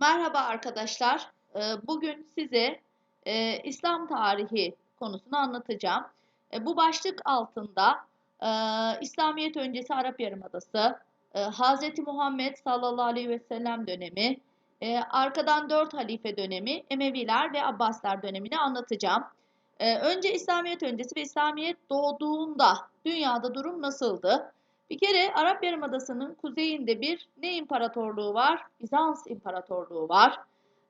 Merhaba arkadaşlar. Ee, Bugün size e, İslam tarihi konusunu anlatacağım. E, Bu başlık altında e, İslamiyet öncesi Arap Yarımadası, Hz. Muhammed sallallahu aleyhi ve sellem dönemi, arkadan dört halife dönemi, Emeviler ve Abbaslar dönemini anlatacağım. Önce İslamiyet öncesi ve İslamiyet doğduğunda dünyada durum nasıldı? Bir kere Arap Yarımadası'nın kuzeyinde bir ne imparatorluğu var? Bizans İmparatorluğu var.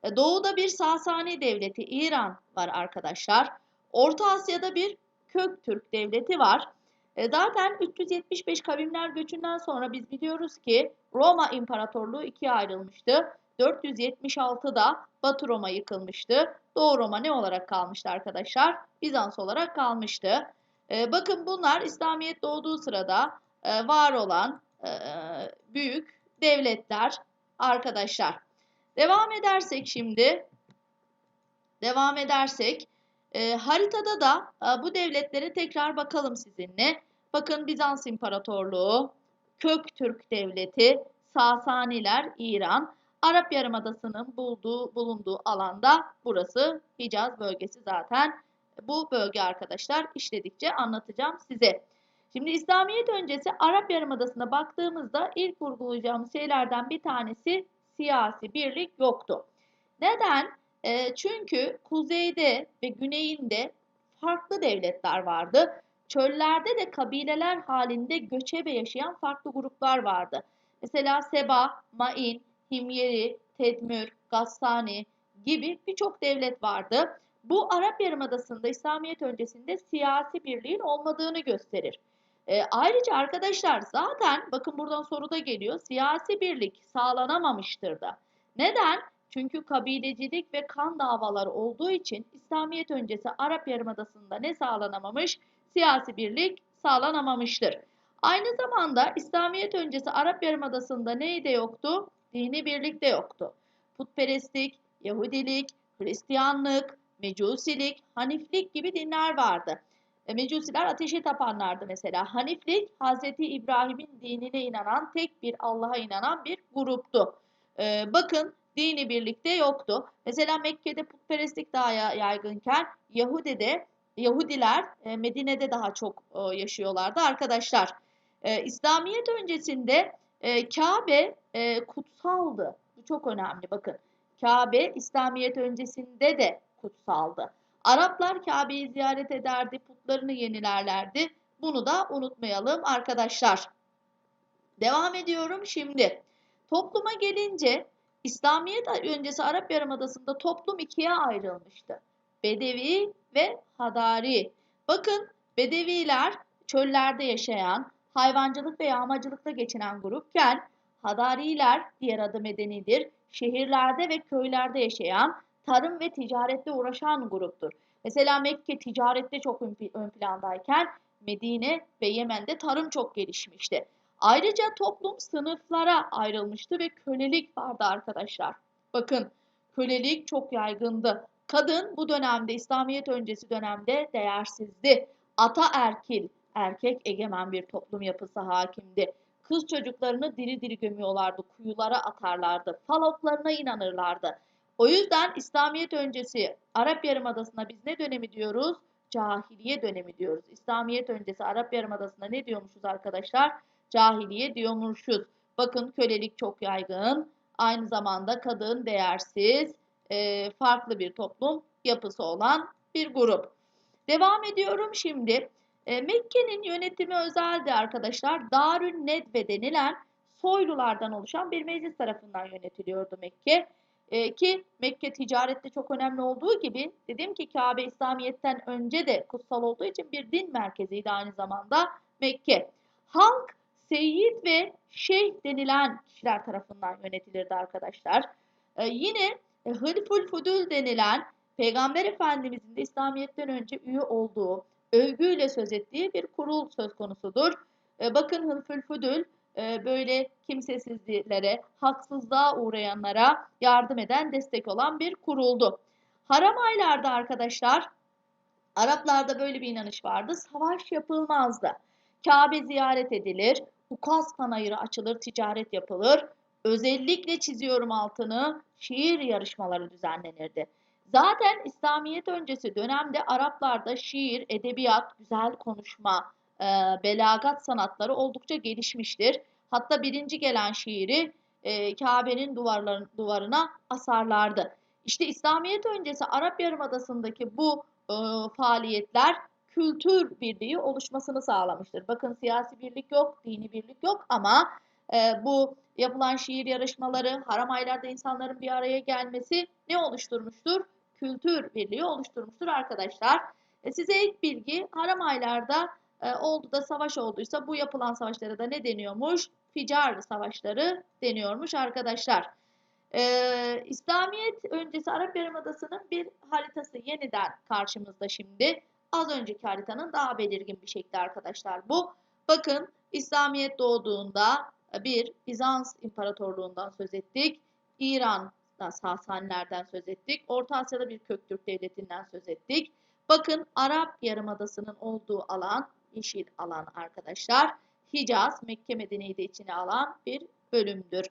E, Doğuda bir Sasani devleti İran var arkadaşlar. Orta Asya'da bir Köktürk devleti var. E, Zaten 375 kavimler göçünden sonra biz biliyoruz ki Roma İmparatorluğu ikiye ayrılmıştı. 476'da Batı Roma yıkılmıştı. Doğu Roma ne olarak kalmıştı arkadaşlar? Bizans olarak kalmıştı. E, bakın bunlar İslamiyet doğduğu sırada e, var olan e, büyük devletler arkadaşlar. Devam edersek şimdi, devam edersek e, haritada da bu devletlere tekrar bakalım sizinle. Bakın Bizans İmparatorluğu, Köktürk Devleti, Sasaniler, İran, Arap Yarımadası'nın bulduğu, bulunduğu alanda burası Hicaz bölgesi zaten. Bu bölge arkadaşlar işledikçe anlatacağım size. Şimdi İslamiyet öncesi Arap Yarımadası'na baktığımızda ilk vurgulayacağımız şeylerden bir tanesi siyasi birlik yoktu. Neden? E, çünkü kuzeyde ve güneyinde farklı devletler vardı. Çöllerde de kabileler halinde göçebe yaşayan farklı gruplar vardı. Mesela Seba, Main, Himyeri, Tedmür, Gassani gibi birçok devlet vardı. Bu Arap Yarımadası'nda İslamiyet öncesinde siyasi birliğin olmadığını gösterir. E, ayrıca arkadaşlar zaten bakın buradan soruda geliyor siyasi birlik sağlanamamıştır da. Neden? Çünkü kabilecilik ve kan davaları olduğu için İslamiyet öncesi Arap Yarımadası'nda ne sağlanamamış? Siyasi birlik sağlanamamıştır. Aynı zamanda İslamiyet öncesi Arap Yarımadası'nda neydi yoktu? Dini birlik de yoktu. Putperestlik, Yahudilik, Hristiyanlık, Mecusilik, Haniflik gibi dinler vardı. E, Mecusiler ateşe tapanlardı mesela. Haniflik, Hazreti İbrahim'in dinine inanan, tek bir Allah'a inanan bir gruptu. E, bakın dini birlikte yoktu. Mesela Mekke'de putperestlik daha yaygınken Yahudi'de Yahudiler e, Medine'de daha çok e, yaşıyorlardı arkadaşlar. İslamiyet öncesinde Kabe kutsaldı. Bu çok önemli bakın. Kabe İslamiyet öncesinde de kutsaldı. Araplar Kabe'yi ziyaret ederdi, putlarını yenilerlerdi. Bunu da unutmayalım arkadaşlar. Devam ediyorum şimdi. Topluma gelince İslamiyet öncesi Arap Yarımadası'nda toplum ikiye ayrılmıştı. Bedevi ve Hadari. Bakın Bedeviler çöllerde yaşayan, hayvancılık ve yağmacılıkta geçinen grupken Hadariler diğer adı medenidir. Şehirlerde ve köylerde yaşayan, tarım ve ticaretle uğraşan gruptur. Mesela Mekke ticarette çok ön plandayken Medine ve Yemen'de tarım çok gelişmişti. Ayrıca toplum sınıflara ayrılmıştı ve kölelik vardı arkadaşlar. Bakın kölelik çok yaygındı. Kadın bu dönemde İslamiyet öncesi dönemde değersizdi. Ata erkil, erkek egemen bir toplum yapısı hakimdi. Kız çocuklarını diri diri gömüyorlardı, kuyulara atarlardı, faloklarına inanırlardı. O yüzden İslamiyet öncesi Arap Yarımadası'na biz ne dönemi diyoruz? Cahiliye dönemi diyoruz. İslamiyet öncesi Arap Yarımadası'na ne diyormuşuz arkadaşlar? Cahiliye diyormuşuz. Bakın kölelik çok yaygın. Aynı zamanda kadın değersiz, e, farklı bir toplum yapısı olan bir grup. Devam ediyorum şimdi. E, Mekke'nin yönetimi özeldi arkadaşlar. Darün Nedve denilen soylulardan oluşan bir meclis tarafından yönetiliyordu Mekke. E, ki Mekke ticarette çok önemli olduğu gibi dedim ki Kabe İslamiyet'ten önce de kutsal olduğu için bir din merkeziydi aynı zamanda Mekke. Halk Seyyid ve Şeyh denilen kişiler tarafından yönetilirdi arkadaşlar. E, yine Hılful Fudul denilen Peygamber Efendimizin de İslamiyet'ten önce üye olduğu, övgüyle söz ettiği bir kurul söz konusudur. E, bakın Hılful Fudul e, böyle kimsesizlere, haksızlığa uğrayanlara yardım eden, destek olan bir kuruldu. Haram aylarda arkadaşlar, Araplarda böyle bir inanış vardı. Savaş yapılmazdı. Kabe ziyaret edilir, Ukaz panayırı açılır, ticaret yapılır. özellikle çiziyorum altını şiir yarışmaları düzenlenirdi. Zaten İslamiyet öncesi dönemde Araplarda şiir, edebiyat, güzel konuşma, e, belagat sanatları oldukça gelişmiştir. Hatta birinci gelen şiiri e, Kabe'nin duvarına asarlardı. İşte İslamiyet öncesi Arap Yarımadası'ndaki bu e, faaliyetler kültür birliği oluşmasını sağlamıştır. Bakın siyasi birlik yok, dini birlik yok ama e, bu yapılan şiir yarışmaları, haram aylarda insanların bir araya gelmesi ne oluşturmuştur? Kültür birliği oluşturmuştur arkadaşlar. E, size ilk bilgi haram aylarda e, oldu da savaş olduysa bu yapılan savaşlara da ne deniyormuş? Ficar savaşları deniyormuş arkadaşlar. Ee, İslamiyet öncesi Arap Yarımadası'nın bir haritası yeniden karşımızda şimdi. Az önceki haritanın daha belirgin bir şekli arkadaşlar bu. Bakın İslamiyet doğduğunda bir Bizans İmparatorluğundan söz ettik. İran'da Sasanilerden söz ettik. Orta Asya'da bir Köktürk Devleti'nden söz ettik. Bakın Arap Yarımadası'nın olduğu alan yeşil alan arkadaşlar. Hicaz, Mekke Medine'yi içine alan bir bölümdür.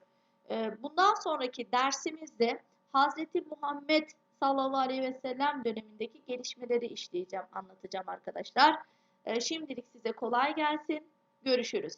Ee, bundan sonraki dersimizde Hazreti Muhammed sallallahu aleyhi ve sellem dönemindeki gelişmeleri işleyeceğim, anlatacağım arkadaşlar. Ee, şimdilik size kolay gelsin. Görüşürüz.